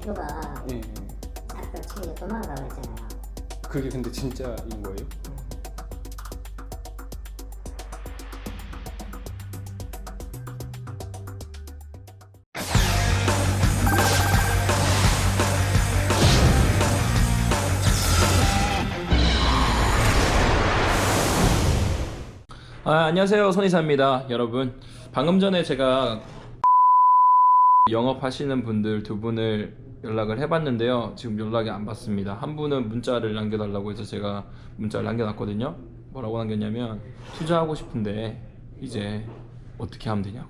대표가 예, 예. 아까 집에 도망가고 했잖아요. 그게 근데 진짜인 거예요? 아, 안녕하세요. 손이사입니다. 여러분. 방금 전에 제가 영업하시는 분들 두 분을 연락을 해봤는데요. 지금 연락이 안 받습니다. 한 분은 문자를 남겨달라고 해서 제가 문자를 남겨놨거든요. 뭐라고 남겼냐면 투자하고 싶은데 이제 어떻게 하면 되냐고.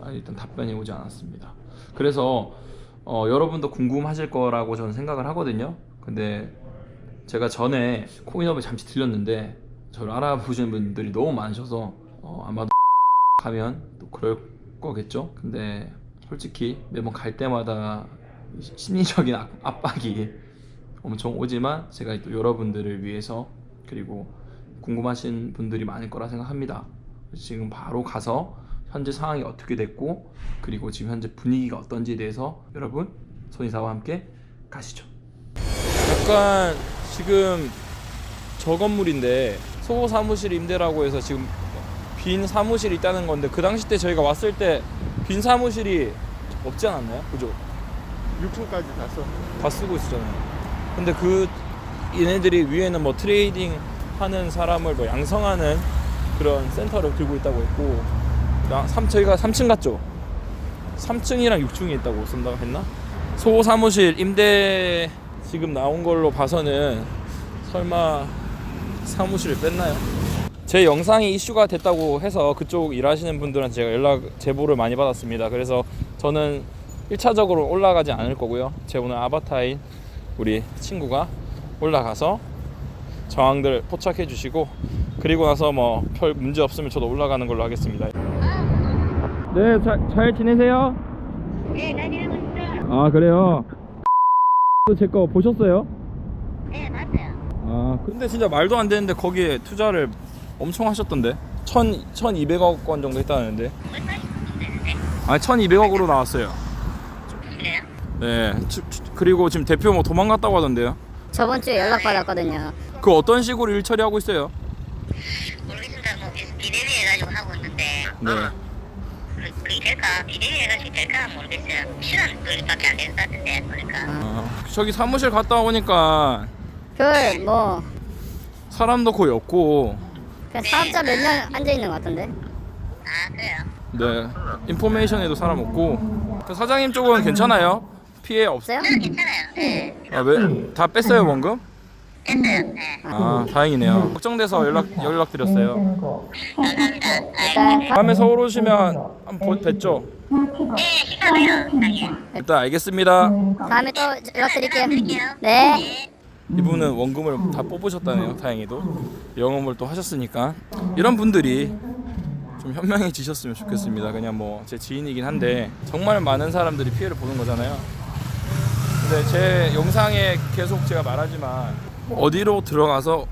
아, 일단 답변이 오지 않았습니다. 그래서 어, 여러분도 궁금하실 거라고 저는 생각을 하거든요. 근데 제가 전에 코인업에 잠시 들렸는데 저를 알아보시는 분들이 너무 많으셔서 어, 아마도 가면 또 그럴 거겠죠. 근데 솔직히 매번 갈 때마다 시- 심리적인 압- 압박이 엄청 오지만 제가 또 여러분들을 위해서 그리고 궁금하신 분들이 많을 거라 생각합니다. 지금 바로 가서 현재 상황이 어떻게 됐고 그리고 지금 현재 분위기가 어떤지에 대해서 여러분 손이사와 함께 가시죠. 약간 지금 저 건물인데 소 사무실 임대라고 해서 지금 빈 사무실이 있다는 건데 그 당시 때 저희가 왔을 때 빈 사무실이 없지 않았나요? 그죠? 6층까지 다 써. 다 쓰고 있었잖아요. 근데 그 얘네들이 위에는 뭐 트레이딩 하는 사람을 뭐 양성하는 그런 센터를 들고 있다고 했고 나, 3, 저희가 3층 갔죠? 3층이랑 6층이 있다고 쓴다고 했나? 소 사무실 임대 지금 나온 걸로 봐서는 설마 사무실을 뺐나요? 제 영상이 이슈가 됐다고 해서 그쪽 일하시는 분들한테 제가 연락 제보를 많이 받았습니다. 그래서 저는 1차적으로 올라가지 않을 거고요. 제 오늘 아바타인 우리 친구가 올라가서 저항들 포착해 주시고 그리고 나서 뭐 별 문제 없으면 저도 올라가는 걸로 하겠습니다. 네, 잘, 잘 지내세요? 네, 다니고 있어. 아 그래요. 제 거 보셨어요? 네, 맞아요. 아 근데 진짜 말도 안 되는데 거기에 투자를 엄청 하셨던데 천, 1200억 원 정도 했다는데 아니 1200억으로 나왔어요? 네 추- 추- 그리고 지금 대표 뭐 도망갔다고 하던데요 저번 주에 연락 받았거든요. 그 어떤 식으로 일 처리하고 있어요? 모르겠습니다. 뭐 비대위 해가지고 하고 있는데 네 그게 될까? 비대위 해가지고 될까 모르겠어요. 시간 그밖에 안 되는 것 같은데 보니까. 아, 저기 사무실 갔다 오니까 그뭐 사람도 거의 없고 그냥 사업자 몇 명 앉아 있는 것 같은데. 아 그래요? 네 인포메이션에도 사람 없고 그 사장님 쪽은 괜찮아요? 피해 없어요? 없어요? 괜찮아요. 네. 아, 왜? 다 뺐어요 원금? 네. 아 다행이네요 걱정돼서 연락 연락 드렸어요 감사합니다. 다음에 서울 오시면 한번 뵙죠 네 시간이요. 일단 알겠습니다 다음에 또 연락드릴게요. 네. 이분은 원금을 다 뽑으셨다네요 다행히도 영업을 또 하셨으니까 이런 분들이 좀 현명해지셨으면 좋겠습니다 그냥 뭐 제 지인이긴 한데 정말 많은 사람들이 피해를 보는 거잖아요 근데 제 영상에 계속 제가 말하지만 어디로 들어가서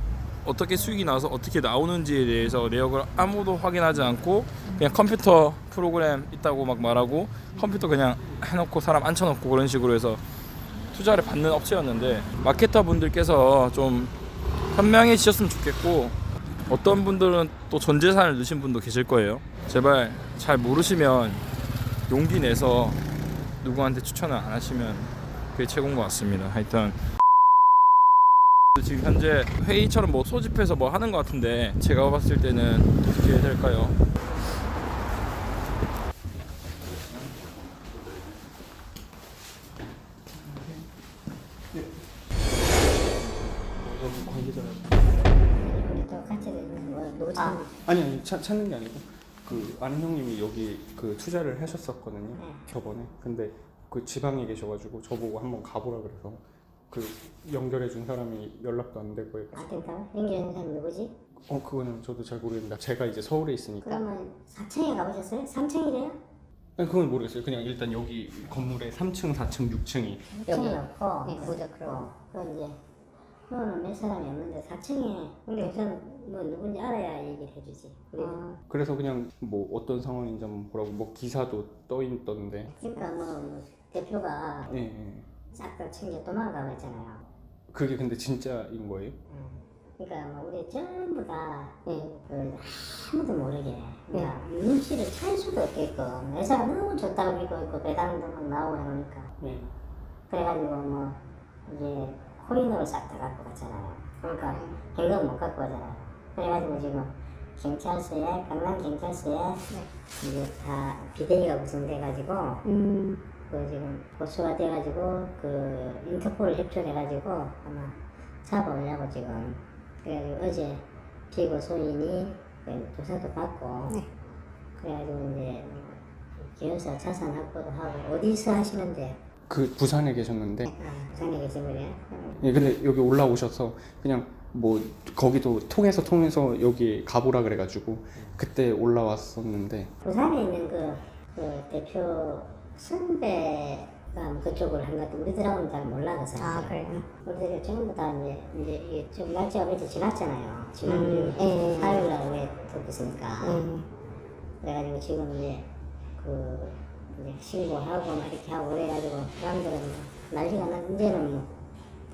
어떻게 수익이 나서 어떻게 나오는지에 대해서 내역을 아무도 확인하지 않고 그냥 컴퓨터 프로그램 있다고 막 말하고 컴퓨터 그냥 해놓고 사람 앉혀놓고 그런 식으로 해서 투자를 받는 업체였는데 마케터 분들께서 좀 현명해지셨으면 좋겠고 어떤 분들은 또 전 재산을 넣으신 분도 계실 거예요. 제발 잘 모르시면 용기 내서 누구한테 추천을 안 하시면 그게 최고인 것 같습니다. 하여튼 지금 현재 회의처럼 뭐 소집해서 뭐 하는 것 같은데 제가 봤을 때는 어떻게 해야 될까요? 노천. 아니 아니 찾, 찾는 게 아니고 그 아는 형님이 여기 그 투자를 하셨었거든요. 네. 저번에. 근데 그 지방에 계셔가지고 저보고 한번 가보라 그래서 그 연결해 준 사람이 연락도 안 되고 아 괜찮아? 연결하는 사람 누구지? 어 그거는 저도 잘 모르겠는데 제가 이제 서울에 있으니까 그러면 4층에 가보셨어요? 3층이래요? 아니 그건 모르겠어요. 그냥 일단 여기 건물에 3층, 4층, 6층이 6층이 없고 네, 부족하고 그 이제 그거는 몇 사람이 없는데 4층에 근데 우선 뭐 누군지 알아야 얘기를 해주지. 우리 그래서 그냥 뭐 어떤 상황인지 한번 보라고. 뭐 기사도 떠 있던데. 그러니까 뭐, 뭐 대표가 예, 예. 싹다 챙겨 도망가고 있잖아요. 그게 근데 진짜인 거예요? 그러니까 뭐 우리 전부 다 예, 그 아무도 모르게. 그러니까 눈치를 찰 수도 없게끔 회사가 너무 좋다고 믿고 있고 배당도 막 나오고 하니까. 네. 그래가지고 뭐 이제 코인으로 싹 다 갖고 갔잖아요. 그러니까 현금 못 갖고 가잖아요. 그래가지고 지금 경찰서에 강남 경찰서에 이제 다 비대위가 구성돼가지고 음, 그 지금 보수가 돼가지고 그 인터폴 협조해가지고 아마 잡아오려고 지금 그래가지고 어제 피고 소인이 그 조사도 받고 네. 그래가지고 이제 기여사 자산 확보도 하고 어디서 하시는데 그 부산에 계셨는데. 아, 부산에 계신 분이에요? 예, 근데 여기 올라오셔서 그냥 뭐 거기도 통해서 통해서 여기 가보라 그래가지고 그때 올라왔었는데. 부산에 있는 그, 그 대표 선배가 그쪽으로 한것 같아 우리들하고는 잘 몰라 그 사람 아, 그래요? 우리들이 전부 다 이제 이제 이게 좀 날짜가 며칠 지났잖아요. 지난주 음, 예. 화요일 날왜 듣겠습니까. 음, 그래가지고 지금 이제 그 이제 신고하고 막 이렇게 하고 그래가지고 사람들은 뭐 난리가 나 이제는 뭐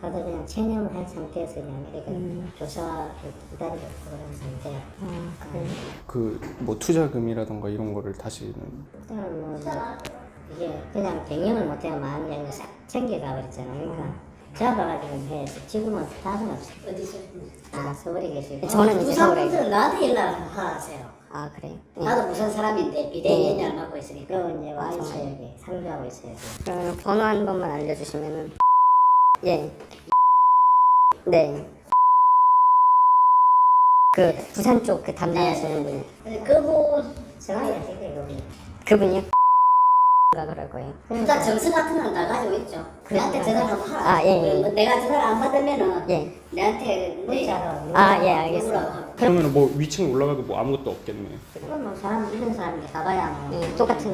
다들 그냥 체념을 한 상태에서 그냥 이렇게 조사 기다리고 있고 그런 상태야. 아, 그래요? 그뭐 투자금이라던가 이런 거를 다시는 일단은 뭐 이게 그냥 경영을 못해요 마음이 아니라 싹 챙겨가 버렸잖아요. 그러니까 잡아가지고 해 지금은 답은 없어. 어디서? 아 서울에 계시고. 저는 이제 서울에 부산분들은 나한테 연락을 하세요. 아, 그래요? 예. 나도 무슨 사람인데 비대위 네. 연락을 맡고 있으니까. 그리고 이제 와 있어요 여기 상주하고 있어요. 여기. 그러면 번호 한 번만 알려주시면은 예. 네. 그 부산 쪽 그 담당하시는 분 근데 그분 정확히 어떻게 그분. 그분이요? 가 그럴 거예요. 일단 점수 같은 건 다 가지고 있죠. 내한테 전화를 한번 하라. 아, 예, 예. 뭐 내가 전화를 안 받으면은 예. 내한테 문자로 아, 예, 알겠습니다. 누구라고. 그러면 뭐 위층 올라가도 뭐 아무것도 없겠네. 그건 뭐 사람 이런 사람이 가봐야 뭐 예, 똑같은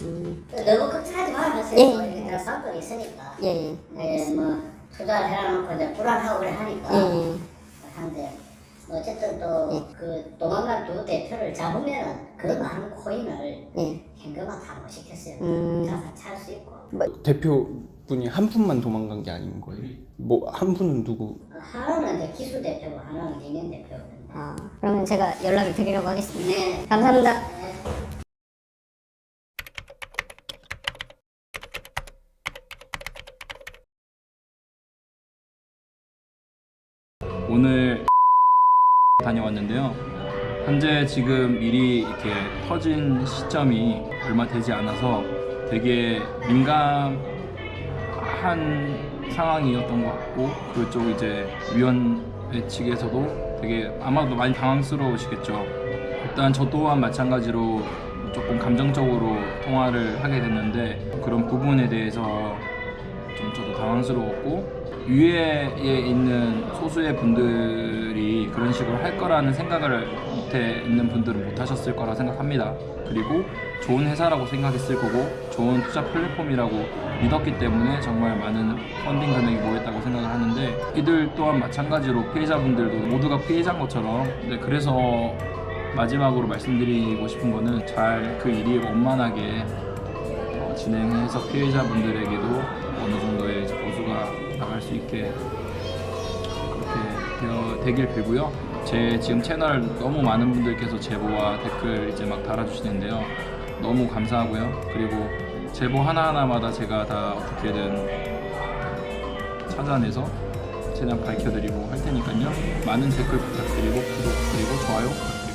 음, 너무 걱정하지 말아세요. 예. 내가 상관이 있으니까. 예, 예. 네, 뭐 투자를 해놔놓고 이제 불안하고 그래 하니까 예. 한데 어쨌든 또그 도망간 두 대표를 잡으면은 그 많은 코인을 예. 현금화 다 못 시켰어요. 음. 자산 찰수 있고. 대표분이 한 분만 도망간 게 아닌 거예요. 뭐 한 분은 누구? 하나는 이제 기술 대표고 하나는 경영 대표거든요. 아, 그러면 제가 연락을 드리려고 하겠습니다. 네. 감사합니다. 오늘 다녀왔는데요. 현재 지금 일이 이렇게 터진 시점이 얼마 되지 않아서 되게 민감한 상황이었던 것 같고 그쪽 이제 위원회 측에서도 되게 아마도 많이 당황스러우시겠죠. 일단 저 또한 마찬가지로 조금 감정적으로 통화를 하게 됐는데 그런 부분에 대해서 좀 저도 당황스러웠고 위에 있는 소수의 분들이 그런 식으로 할 거라는 생각을 밑에 있는 분들은 못 하셨을 거라 생각합니다. 그리고 좋은 회사라고 생각했을 거고 좋은 투자 플랫폼이라고 믿었기 때문에 정말 많은 펀딩 금액이 모였다고 생각을 하는데 이들 또한 마찬가지로 피해자분들도 모두가 피해자인 것처럼 네, 그래서 마지막으로 말씀드리고 싶은 거는 잘 그 일이 원만하게 어, 진행해서 피해자분들에게도 어느 정도의 보수가 나갈 수 있게 그렇게 되어, 되길 빌고요. 제 지금 채널 너무 많은 분들께서 제보와 댓글 이제 막 달아주시는데요. 너무 감사하고요. 그리고 제보 하나하나마다 제가 다 어떻게든 찾아내서 최대한 밝혀드리고 할 테니까요. 많은 댓글 부탁드리고 구독 그리고 좋아요 부탁드립니다.